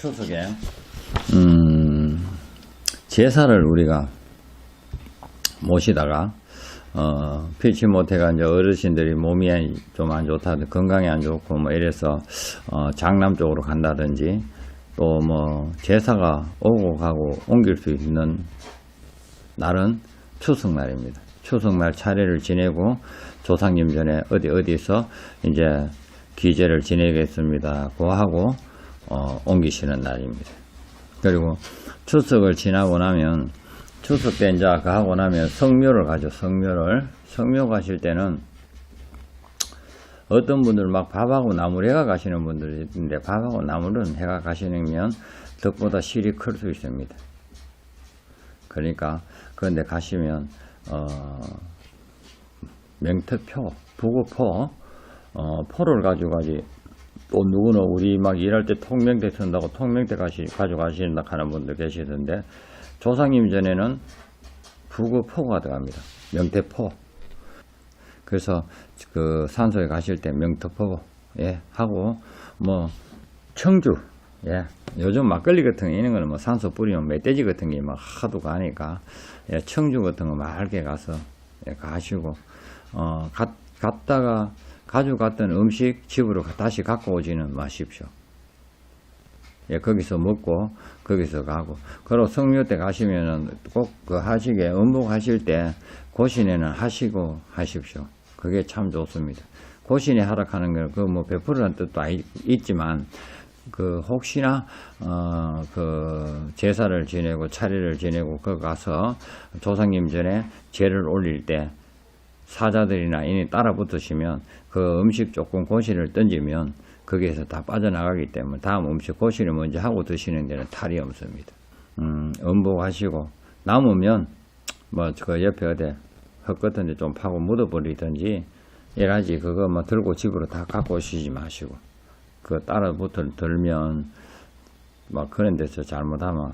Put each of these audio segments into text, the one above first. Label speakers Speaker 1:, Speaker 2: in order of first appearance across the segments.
Speaker 1: 추석에 음, 제사를 우리가 모시다가 어, 피치 못해가 이제 어르신들이 몸이 좀 안 좋다, 건강이 안 좋고 뭐 이래서 어, 장남 쪽으로 간다든지 또 뭐 제사가 오고 가고 옮길 수 있는 날은 추석날입니다. 추석날 차례를 지내고 조상님 전에 어디 어디서 이제 기제를 지내겠습니다. 고 하고 어, 옮기시는 날입니다. 그리고 추석을 지나고 나면 추석 때 이제 그 하고 나면 성묘를 가죠. 성묘를 성묘 가실 때는 어떤 분들 막 밥하고 나물 해가 가시는 분들이 있는데 밥하고 나물은 해가 가시면 덕보다 실이 클 수 있습니다. 그러니까 그런데 가시면 어, 명태표, 부구포, 어, 포를 가지고 가지 또 누구는 우리 막 일할 때 통명태 쓴다고 통명태 가시, 가져가신다 하는 분들 계시던데 조상님 전에는 부구포가 들어갑니다. 명태포. 그래서 그 산소에 가실 때 명태포 예 하고 뭐 청주 예 요즘 막걸리 같은 거 이런 거는 뭐 산소 뿌리면 멧돼지 같은 게 막 하도 가니까 예 청주 같은 거 맑게 가서 예 가시고 어 갔, 갔다가 가져갔던 음식 집으로 다시 갖고 오지는 마십시오. 예, 거기서 먹고, 거기서 가고. 그리고 성묘 때 가시면은 꼭 그 하시게, 음복 하실 때 고신에는 하시고 하십시오. 그게 참 좋습니다. 고신에 하락하는 건 그뭐 베푸르는 뜻도 있지만, 그 혹시나 어 그 제사를 지내고 차례를 지내고 그 가서 조상님 전에 제를 올릴 때 사자들이나 이니 따라 붙으시면 그 음식 조금 고시를 던지면 거기에서 다 빠져나가기 때문에 다음 음식 고시를 먼저 하고 드시는 데는 탈이 없습니다. 음, 음복하시고 남으면 뭐 그 옆에 어디 흙 같은 데 좀 파고 묻어버리든지 이라지 그거 뭐 들고 집으로 다 갖고 오시지 마시고 그 따라 붙어 들면 막 그런 데서 잘못하면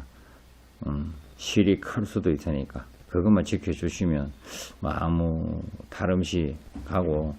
Speaker 1: 음, 실이 클 수도 있으니까 그것만 지켜주시면 뭐 아무 탈음시 하고